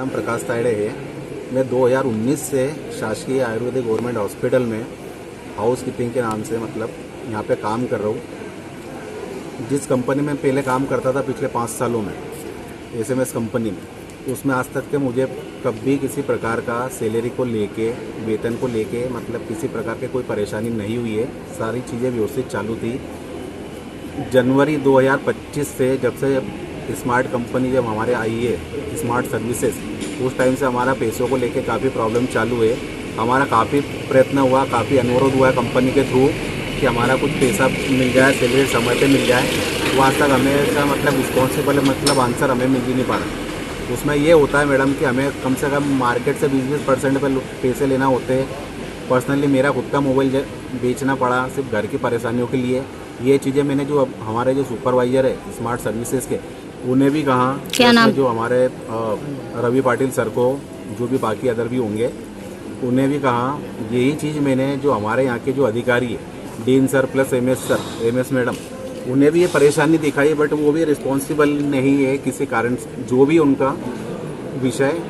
मैं 2019 से शासकीय आयुर्वेदिक गवर्नमेंट हॉस्पिटल में हाउस कीपिंग के नाम से मतलब यहाँ पे काम कर रहा हूँ। जिस कंपनी में पहले काम करता था पिछले पाँच सालों में एस एम एस कंपनी में, उसमें आज तक के मुझे कभी किसी प्रकार का सैलरी को लेके, वेतन को लेके मतलब किसी प्रकार के कोई परेशानी नहीं हुई है। सारी चीज़ें व्यवस्थित चालू थी। जनवरी 2025 से जब से स्मार्ट कंपनी जब हमारे आई है स्मार्ट सर्विसेज़ उस टाइम से हमारा पैसों को लेके काफ़ी प्रॉब्लम चालू है। हमारा काफ़ी प्रयत्न हुआ, काफ़ी अनुरोध हुआ कंपनी के थ्रू कि हमारा कुछ पैसा मिल जाए सैलरी समय पे मिल जाए। वो आज तक हमें ऐसा मतलब रिस्पॉन्सिबल मतलब आंसर हमें मिल ही नहीं पा रहा। उसमें ये होता है मैडम कि हमें कम से कम मार्केट से बीस बीस परसेंट पर पैसे लेना होते हैं। पर्सनली मेरा खुद का मोबाइल बेचना पड़ा सिर्फ़ घर की परेशानियों के लिए। ये चीज़ें मैंने जो हमारे जो सुपरवाइजर है स्मार्ट सर्विसेज़ के उन्हें भी कहा क्या नाम? जो हमारे रवि पाटिल सर को जो भी बाकी अदर भी होंगे उन्हें भी कहा यही चीज़ मैंने जो हमारे यहाँ के जो अधिकारी है dean sir plus M S sir M S madam उन्हें भी ये परेशानी दिखाई बट वो भी रिस्पॉन्सिबल नहीं है किसी कारण जो भी उनका विषय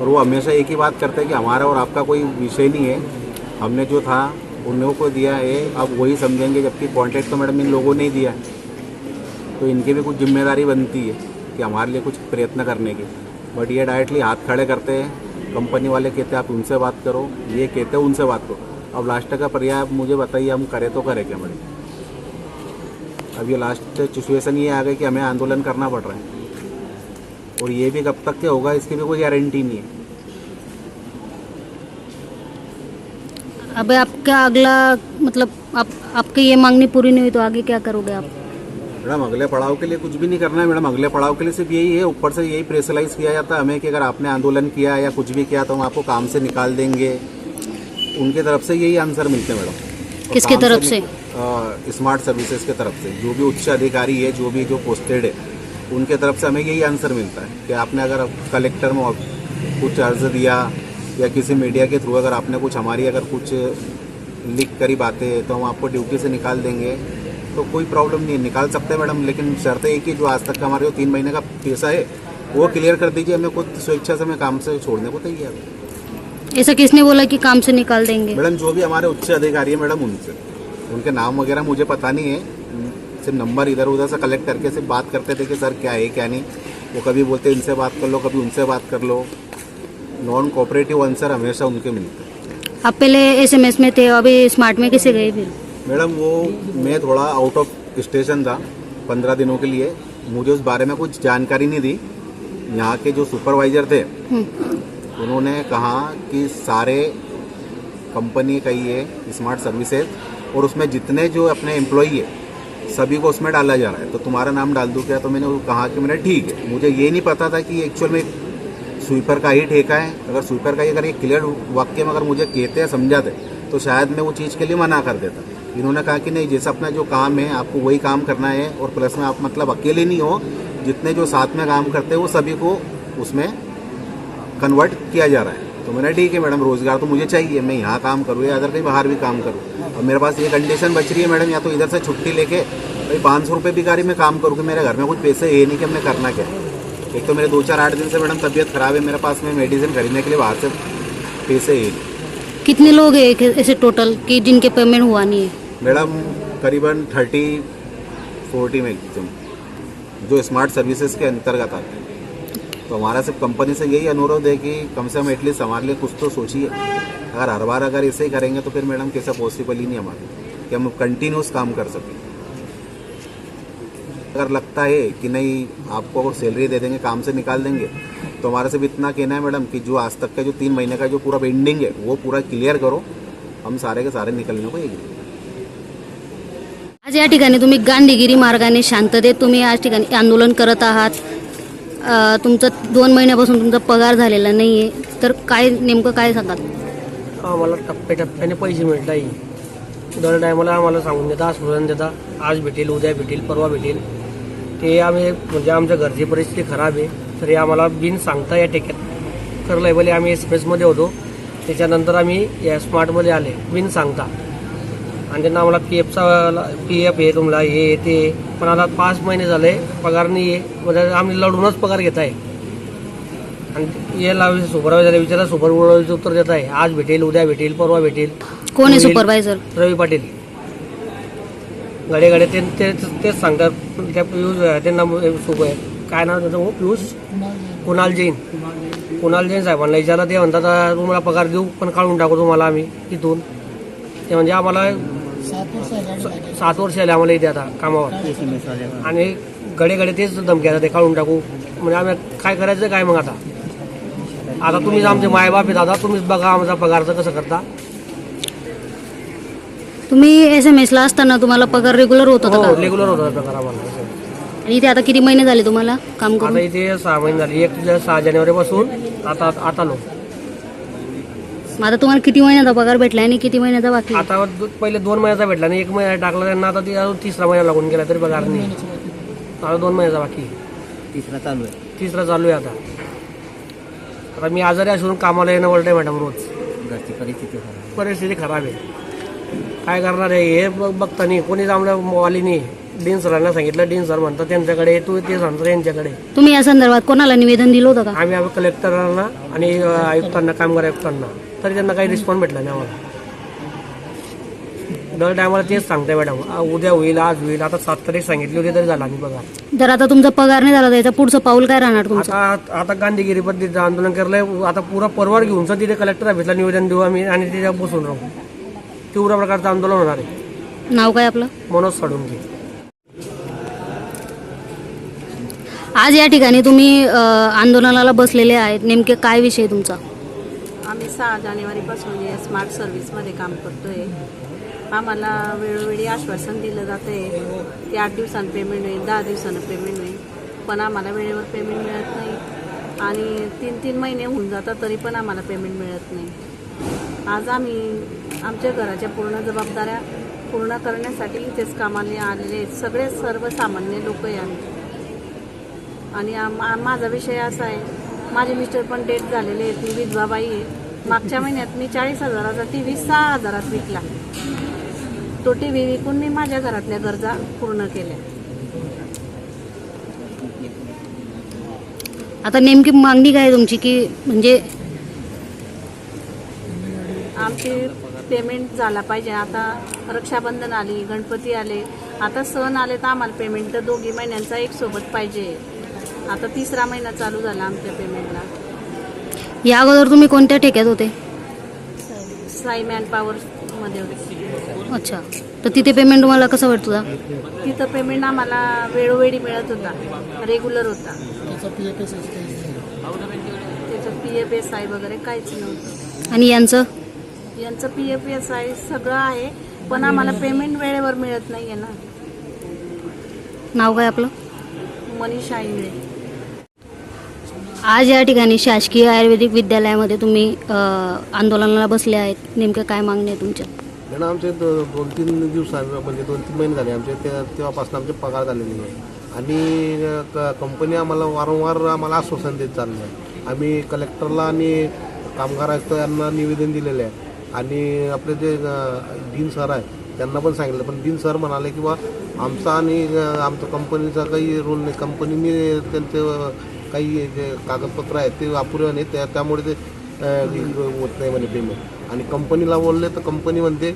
और वो हमेशा एक ही बात करते हैं कि हमारा और आपका कोई विषय नहीं है हमने जो था उन लोगों को दिया है अब वही समझेंगे जबकि कॉन्ट्रैक्ट तो मैडम इन लोगों ने ही दिया है तो इनकी भी कुछ ज़िम्मेदारी बनती है कि हमारे लिए कुछ प्रयत्न करने की। बट ये डायरेक्टली हाथ खड़े करते हैं। कंपनी वाले कहते हैं, आप उनसे बात करो। ये कहते हैं, उनसे बात करो। अब लास्ट का पर्याय मुझे बताइए, हम करें तो करें क्या मैडम अब ये लास्ट सिचुएसन ये आ गई कि हमें आंदोलन करना पड़ रहा है। और ये भी कब तक के होगा, इसकी भी कोई गारंटी नहीं है। अब आपका अगला मतलब आप, आपकी ये मांगनी पूरी नहीं हुई तो आगे क्या करोगे आप? मैडम अगले पड़ाव के लिए कुछ भी नहीं करना है मैडम। अगले पड़ाव के लिए सिर्फ़ यही है ऊपर से यही प्रेशराइज किया जाता है हमें कि अगर आपने आंदोलन किया या कुछ भी किया तो हम आपको काम से निकाल देंगे। उनके तरफ़ से यही आंसर मिलते हैं मैडम। किसके तरफ़ से, स्मार्ट सर्विसेज़ के तरफ़ से। जो भी उच्च अधिकारी है जो भी जो पोस्टेड है उनके तरफ़ से हमें यही आंसर मिलता है कि आपने अगर कलेक्टर में कुछ अर्ज़ दिया या किसी मीडिया के थ्रू अगर आपने कुछ हमारी अगर कुछ लिख करी बातें तो हम आपको ड्यूटी से निकाल देंगे। तो कोई प्रॉब्लम नहीं है। निकाल सकते हैं मैडम लेकिन शर्त है कि जो आज तक का हमारे जो तीन महीने का पैसा है वो क्लियर कर दीजिए हमें खुद स्वेच्छा से हमें काम से छोड़ने को तैयार है। ऐसा किसने बोला कि काम से निकाल देंगे? मैडम जो भी हमारे उच्च अधिकारी है मैडम उनसे। उनके नाम वगैरह मुझे पता नहीं है। सिर्फ़ नंबर इधर उधर से कलेक्ट करके सिर्फ़ बात करते थे कि सर क्या है क्या नहीं। वो कभी बोलते इनसे बात कर लो कभी उनसे बात कर लो। नॉन कोऑपरेटिव आंसर हमेशा उनके मिलते हैं। आप पहले एसएमएस में थे अभी स्मार्ट में कैसे गए फिर? मैडम वो मैं थोड़ा आउट ऑफ़ स्टेशन था पंद्रह दिनों के लिए। मुझे उस बारे में कुछ जानकारी नहीं दी यहाँ के जो सुपरवाइजर थे हम्म, उन्होंने कहा कि सारे कंपनी का ही है स्मार्ट सर्विसेज़ और उसमें जितने जो अपने एम्प्लॉई है सभी को उसमें डाला जा रहा है। तो तुम्हारा नाम डाल दूँ क्या? तो मैंने कहा कि मैंने ठीक है। मुझे ये नहीं पता था कि एक्चुअल में स्वीपर का ही ठेका है। अगर स्वीपर का ही अगर ये क्लियर वाक्य में अगर मुझे कहते हैं समझाते तो शायद मैं वो चीज़ के लिए मना कर देता। इन्होंने कहा कि नहीं, जैसा अपना जो काम है, आपको वही काम करना है और प्लस में आप मतलब अकेले नहीं हो, जितने जो साथ में काम करते हैं, वो सभी को उसमें कन्वर्ट किया जा रहा है। तो मैंने ठीक है मैडम, रोज़गार तो मुझे चाहिए, मैं यहाँ काम करूँ या अदर कहीं बाहर भी काम करूँ। अब मेरे पास ये कंडीशन बच रही है मैडम, या तो इधर से छुट्टी लेके भाई पाँच सौ रुपये भिखारी में काम करूँ कि मेरे घर में कुछ पैसे ये नहीं कि हमने करना क्या है? एक तो मेरे दो चार आठ दिन से मैडम तबीयत खराब है, मेरे पास में मेडिसिन खरीदने के लिए बाहर से पैसे नहीं। कितने लोग हैं ऐसे टोटल कि जिनके पेमेंट हुआ नहीं है? मैडम, करीबन थर्टी, फोर्टी मैक्सिमम जो स्मार्ट सर्विसेज़ के अंतर्गत आते हैं। तो हमारा सिर्फ़ कंपनी से यही अनुरोध है कि कम से कम एटलीस्ट हमारे लिए कुछ तो सोचिए। अगर हर बार अगर ऐसे ही करेंगे तो फिर मैडम कैसा पॉसिबल ही नहीं हमारे कि हम कंटिन्यूस काम कर सकें। अगर लगता है कि नहीं, आपको अगर सैलरी दे देंगे, काम से निकाल देंगे तो हमारे सिर्फ़ इतना कहना है मैडम कि जो आज तक का जो तीन महीने का जो पूरा पेंडिंग है, वो पूरा क्लियर करो। हम सारे के सारे निकलने को एक आज या ठिकाणी तुम्ही गांधीगिरी मार्गाने शांततेत तुम्ही आज ठिकाणी आंदोलन करत आहात. तुमचं दोन महिन्यापासून तुमचा पगार झालेला नाही आहे तर काय नेमकं काय सांगाल? आम्हाला टप्प्याटप्प्याने पैसे मिळत आहे दर टायमाला आम्हाला सांगून देता आश्वासन देता आज भेटेल उद्या भेटेल परवा भेटेल. ते आम्ही म्हणजे आमच्या घरची परिस्थिती खराब आहे. तरी आम्हाला बिन सांगता या टेक्यात खरं भले आम्ही एक्सप्रेसमध्ये होतो. त्याच्यानंतर आम्ही या स्मार्टमध्ये आले. बिन सांगता. आणि त्यांना आम्हाला पी एफचा पी एफ आहे तुम्हाला हे ते. पण आता पाच महिने झाले पगार नाही आहे. म्हणजे आम्ही लढूनच पगार घेत आहे. आणि याला सुपरवायझर विचारा सुपरवायझर उत्तर देत आहे. आज भेटेल उद्या भेटेल परवा भेटेल. कोण आहे. सुपरवायझर रवी पाटील. गडे गडे ते ते- तेच सांगतात. त्या पियुष त्यांना सुप आहे काय नाव त्याचं? हो पियुष? कुणाल जैन. कुणाल जैन साहेबांना विचारलं ते म्हणतात "आ, तुम्हाला पगार देऊ पण काढून टाकू तुम्हाला आम्ही इथून. ते म्हणजे आम्हाला सात वर्ष आले आम्हाला इथे आता कामावर. आणि गडे गडे तेच धमक्या ते काढून टाकू. म्हणजे आम्ही काय करायचं काय मग आता? आता तुम्हीच आमचे मायबाप आहे दादा तुम्हीच बघा आमचा पगारचं कसं करता. तुम्ही एस एम एसला असताना तुम्हाला पगार रेग्युलर होत होता हो का? रेग्युलर होता पगार आम्हाला आणि इथे आता किती महिने झाले तुम्हाला काम आता करून? इथे सहा महिने झाले. एक सहा जानेवारी पासून आता आता आलो. मग आता तुम्हाला किती महिन्याचा पगार भेटला आणि किती महिन्याचा बाकी आहे? आता दो- पहिले दोन महिन्याचा भेटला आणि एक महिना टाकला त्यांना आता ती अजून तिसरा महिना लागून गेला तरी पगार नाही. आता दोन महिन्याचा बाकी तिसरा चालू आहे. तिसरा चालू आहे आता. आता मी आजारी असून कामाला येणं वळतंय मॅडम रोज. परिस्थिती खराब आहे. काय करणार आहे हे बघ- बघता नाही. कोणीच आमच्या वालीनी डीन सरांना सांगितलं डीन सर म्हणतात त्यांच्याकडे तू ते सांगतो यांच्याकडे. तुम्ही या संदर्भात कोणाला निवेदन दिलं होतं का? आम्ही आम्ही कलेक्टरांना आणि आयुक्तांना कामगार आयुक्तांना. तरी त्यांना काही रिस्पॉन्स भेटला नाही आम्हाला. दर टायमाला तेच सांगताय मॅडम. आ, उद्या होईल आज होईल आता सात तारीख सांगितली होती तरी झाला नाही बघा जर आता तुमचा पगार नाही झाला तर याचं पुढचं पाऊल काय राहणार तुमचं? आता आता गांधीगिरी पद्धतीचं आंदोलन केलंय आता पुरा परवार घेऊन सर तिथे कलेक्टर ऑफिसला निवेदन देऊ आम्ही आणि तिथे बसून राहू. तीव्र प्रकारचं आंदोलन होणार आहे. नाव काय आपलं? मनोज साडुंकी आज या ठिकाणी तुम्ही अ, आंदोलनाला बसलेले आहेत. नेमके काय विषय तुमचा? आम्ही सहा जानेवारीपासून या स्मार्ट सर्व्हिसमध्ये काम करतोय. आम्हाला वेळोवेळी आश्वासन दिलं जातं आहे की आठ दिवसांनी पेमेंट होईल दहा दिवसानं पेमेंट होईल. पण आम्हाला वेळेवर पेमेंट मिळत नाही. आणि तीन तीन महिने होऊन जातात तरी पण आम्हाला पेमेंट मिळत नाही. आज आम्ही आमच्या घराच्या पूर्ण जबाबदाऱ्या पूर्ण करण्यासाठी इथेच कामाला आलेले आहेत. सगळे सर्वसामान्य लोक आहे आम्ही. आणि माझा विषय असा आहे माझे मिस्टर पण डेट झालेले आहेत मी विधवा बाई आहे. मागच्या महिन्यात मी चाळीस हजाराचा टी व्ही सहा हजारात विकला. तो टी व्ही विकून मी माझ्या घरातल्या गरजा पूर्ण केल्या. आता नेमकी मागणी काय तुमची की म्हणजे आमची पेमेंट झाला पाहिजे. आता रक्षाबंधन आली गणपती आले. आता सण आले तर आम्हाला पेमेंट तर दोघी महिन्यांचा एक सोबत पाहिजे. आता तिसरा महिना चालू झाला आमच्या पेमेंटला. या अगोदर तुम्ही कोणत्या ठेक्यात होते? साई मॅन पॉवरमध्ये होते. अच्छा. तर तिथे पेमेंट तुम्हाला कसं भेटत होता? तिथं पेमेंट आम्हाला वेळोवेळी मिळत होता. रेग्युलर होता. त्याचं पी एफ एस आय वगैरे काहीच नव्हतं. आणि यांचं? यांचं पी एफ एस आय सगळं आहे पण आम्हाला पेमेंट वेळेवर मिळत नाही आहे ना. नाव काय आपलं? मनीषा इंगळे. आज या ठिकाणी शासकीय आयुर्वेदिक विद्यालयामध्ये तुम्ही आंदोलनाला बसले आहेत. नेमकं काय मागणी आहे तुमच्या? मॅडम आमचे दो दोन तीन दिवसा म्हणजे दोन तीन महिने झाले. आमचे ते तेव्हापासून आमचे पगार झालेले नाही. आणि क कंपनी आम्हाला वारंवार आम्हाला आश्वासन देत चाललं आहे. आम्ही कलेक्टरला आणि कामगार आयुक्त यांना निवेदन दिलेलं आहे. आणि आपले जे डीन सर आहे त्यांना पण सांगितलं. पण डीन सर म्हणाले की बा आमचा आणि आमचं आमच्या कंपनीचा काही रोल नाही. कंपनीने त्यांचे काही जे कागदपत्र आहेत ते अपुरे नाही त्या त्यामुळे ते होत नाही म्हणे पेमेंट आणि कंपनीला बोलले तर कंपनी म्हणते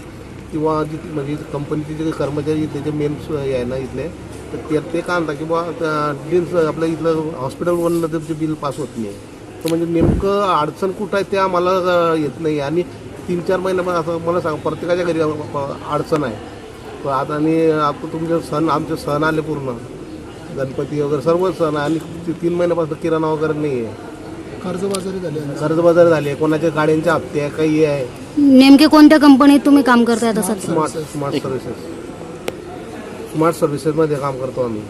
किंवा जी म्हणजे कंपनीचे जे कर्मचारी त्याचे मेन आहे ना इथले तर ते ते काय म्हणतात की बा डील्स आपलं इथलं हॉस्पिटलवरनं ते बिल पास होत नाही तर म्हणजे नेमकं अडचण कुठं आहे ते आम्हाला येत नाही. आणि तीन चार महिन्यापासून असं मला सांग प्रत्येकाच्या घरी अडचण आहे. तर आता आणि आता तुमचे सण आमचे सण आले पूर्ण. गणपती वगैरे सर्व सण आणि ती- तीन महिन्यापासून किराणा वगैरे नाही आहे. कर्जबाजारी झाली आहे. कर्जबाजारी झाले कोणाच्या गाड्यांचे हप्ते आहे काही आहे? नेमके कोणत्या कंपनीत तुम्ही काम करताय सध्या? स्मार्ट स्मार्ट सर्व्हिसेस स्मार्ट सर्व्हिसेसमध्ये काम करतो आम्ही.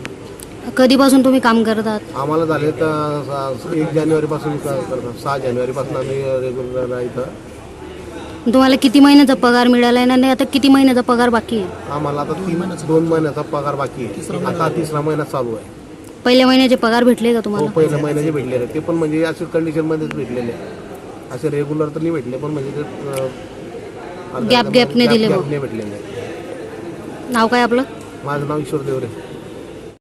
कधीपासून तुम्ही काम करतात आम्हाला झाले तर सा- एक जानेवारीपासून का- करतो सहा जानेवारीपासून आम्ही रेग्युलर इथं. तुम्हाला किती महिन्याचा पगार मिळाला आहे आणि आता किती महिन्याचा पगार बाकी आहे? आम्हाला आता तीन दोन महिन्याचा पगार बाकी आहे. आता तिसरा महिना चालू आहे. पहिल्या महिन्याचे पगार भेटले का हो तुम्हाला पहिल्या महिन्याचे भेटलेले ते पण म्हणजे असे कंडिशनमध्येच भेटलेले आहे. असे रेग्युलर तर नाही भेटले पण म्हणजे ते अं, Gap- gap ने दिले ने भेटलेले. नाव काय आपलं? माझं नाव ईश्वर देवरे.